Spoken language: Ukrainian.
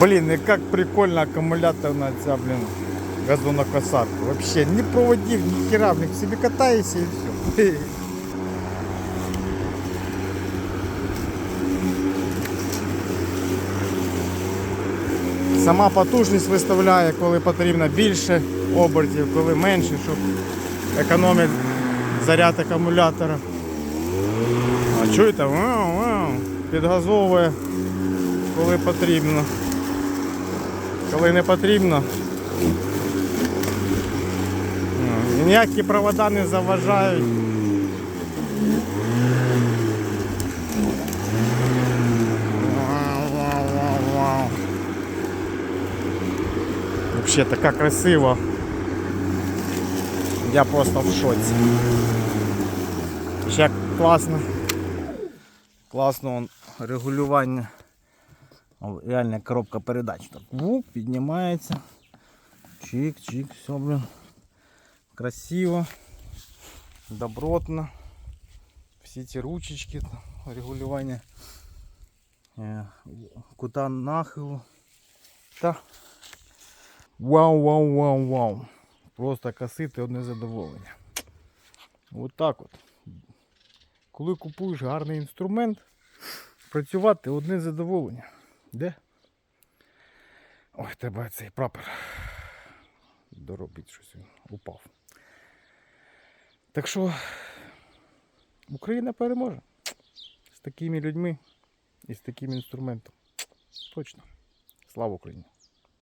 Блін, і як прикольно акумуляторна ця, блін, газонокосарка. Вообще, ні проводів, ні хера, в них собі катаєшся і все. Сама потужність виставляє, коли потрібно більше обертів, коли менше, щоб економити заряд акумулятора. А чуєте? Вау. Підгазовує, коли потрібно. Коли не потрібно. Ніякі провода не заважають. Вообще така красиво. Я просто в шоці. Ще класно. Класно регулювання. Реальна коробка передач. Так, вук, піднімається. Чик, чик, все, блин. Красиво. Добротно. Всі ці ручечки, регулювання е, кута нахилу. Та Вау, вау, вау, вау. Просто косити одне задоволення. От так от. Коли купуєш гарний інструмент, працювати одне задоволення. Де? Ой, треба цей прапор доробити щось упав. Так що Україна переможе з такими людьми і з таким інструментом. Точно. Слава Україні!